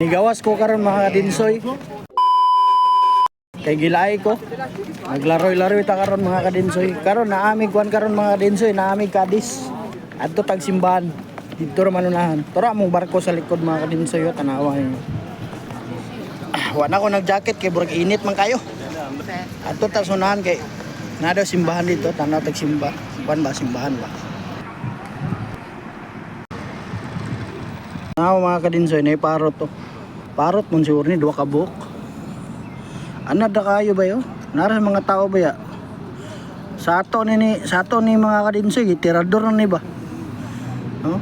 Nigawas ko karon mga kadinsoy. Kay gilay ko. Naglaroy-laroy ta karon mga kadinsoy. Karon naamig kuan karon mga kadinsoy, naamig kadis. Adto tag simbahan. Dito ra manunahan. Tara mong barko sa likod mga kadinsoy, oh, tanawa ninyo. Ah, Wa na ko nag-jacket kay burag init man kayo. Adto ta sunahan kay na daw simbahan dito, tanaw tag simba. Kuan ba simbahan ba? Ako mga kadinsoy, na parot to. Parot mo siguro ni duwa ka buok. Ano da kayo ba yo? Nara mga tao ba ya? Sa ato ni, ni sa ato ni mga kadinsoy, tirador na ni ba? No?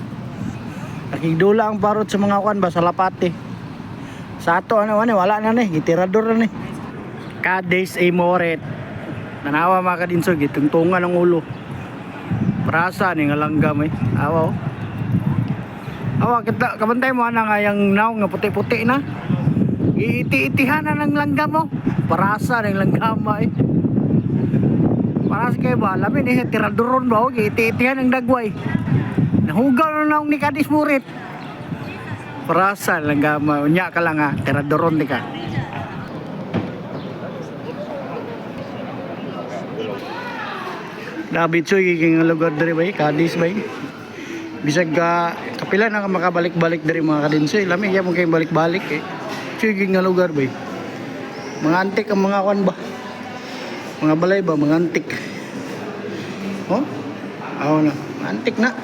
Nakigdula ang parot sa mga kwan ba sa lapate. Sa ato ano ano wala na ni, gitirador na ni. Kades ay moret. Nanawa mga kadinsoy, gitungtungan ang ulo. Prasa ni nga langgam eh. Awa oh. Awa kita kabantay mo ana nga yang naw nga puti-puti na. Iiti-itihan na ng langgam mo. Parasa ng langgam eh. Paras kay ba lamin eh tiraduron ba og iiti-itihan ng dagway. Nahugaw na naong ni Kadis Murit. Parasa ng langgam unya ka lang ha tiraduron di ka. David Soy kay lugar diri bay Kadis bay bisag ka kapila na ka makabalik-balik dari mga kadinsoy lami ya mo kay balik-balik eh. Sige nga lugar ba eh. mga antik ang mga kwan ba? Mga balay ba? Mga antik. Oh? Aw na. Antik na.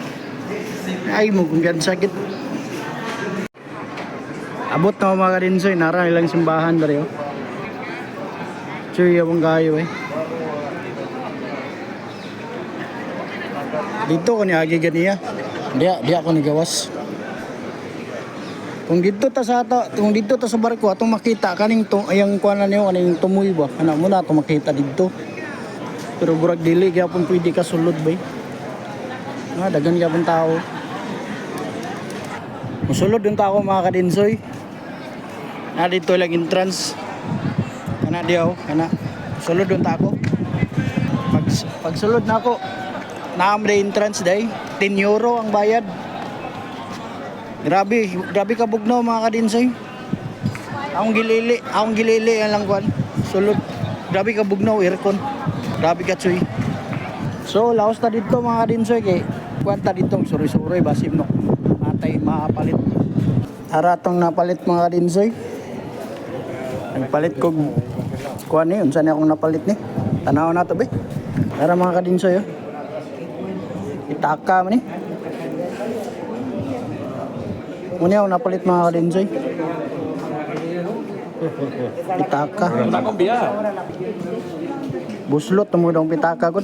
Ay mo kung gan sakit. Abot na mga kadinsoy nara ilang simbahan dari oh. Sige abang kayo eh. Dito ko ni agi ganiya Dia, dia ako nigawas. Kung dito ta sa ato, kung dito ta sa barko atong makita kaning to ayang kuan niyo kaning tumoy ba. Ana mo na ato makita dito. Pero burag dili gyapon pwede ka sulod bay. Nga dagan gyapon tao. Musulod yung tao mga kadinsoy. Na dito lang entrance. Kana diaw, kana. Sulod yung tako. Pag pagsulod na ako, naam na entrance day. 10 euro ang bayad. Grabe grabe ka bugnaw mga kadinsoy. Akong gilili akong gilili yan lang kwan. Sulod grabe ka bugnaw aircon. Grabe ka tsuy so laos ta dito mga kadinsoy kay kwan ta dito suri-suri basim no. Matay maapalit. Ara tong napalit mga kadinsoy. Nagpalit ko kuan ni unsa ni akong napalit ni. Tanaw na to be. Tara mga kadinsoy oh. Itaka man ni. Muna ako napalit mga kadinsoy. Pitaka. Biya. Buslot mo daw pitaka ko.